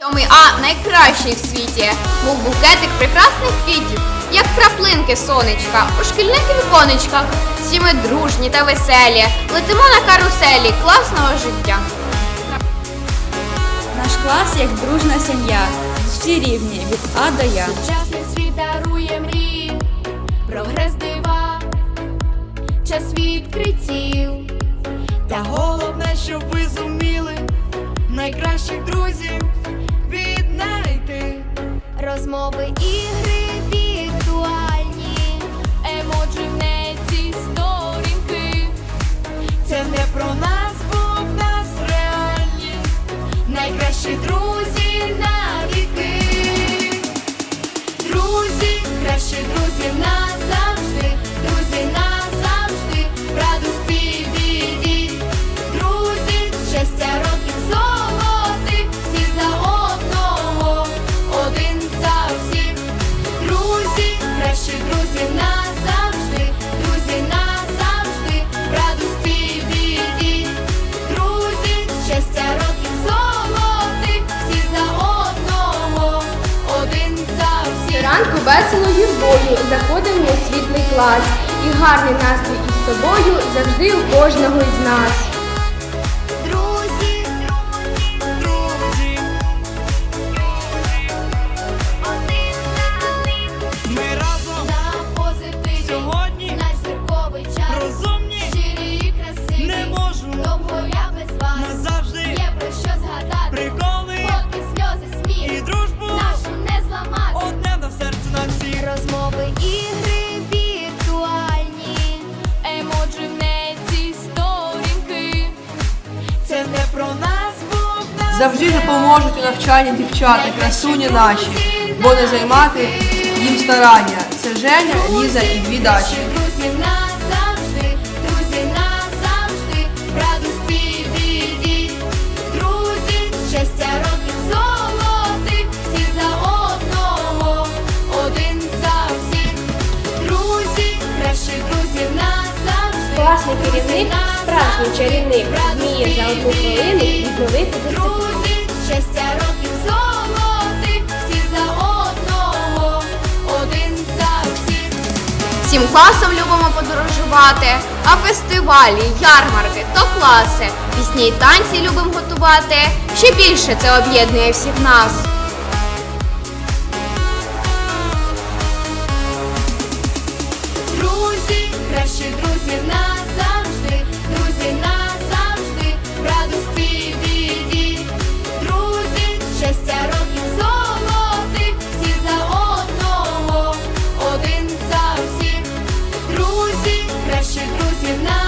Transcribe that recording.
Сьомий А найкращий в світі. Був букетик прекрасних квітів, як краплинки сонечка, у шкільних віконечках. Всі ми дружні та веселі. Летимо на каруселі класного життя. Наш клас як дружна сім'я. Всі рівні від А до Я. Сучасний світ дарує мрії, прогрес дива, час відкриттів. Та головне, щоб ви зуміли найкращих друзів. Розмови, ігри віртуальні, емоджі в неті сторінки. Це не про нас, бо нас реальні найкращі друзі на віки. Друзі, кращі друзі назавжди, всіх. бою заходимо у світлий клас, і гарний настрій із собою завжди у кожного із нас. Завжди допоможуть у навчанні дівчата, красуні наші, бо не займати їм старання. Це Женя, Ліза і дві дачі. Друзі назавжди, друзі назавжди, в радості. Друзі, щастя років золотих, всі за одного, один за. Друзі, кращі друзі назавжди. Класний друзі керівник, справжній чарівник, вміє за одну хвилину відновити дисципліну. Всім класом любимо подорожувати, а фестивалі, ярмарки то класи. Пісні й танці любимо готувати. Ще більше це об'єднує всіх нас. Друзі, кращі друзі назавжди, всіх. Назавжди.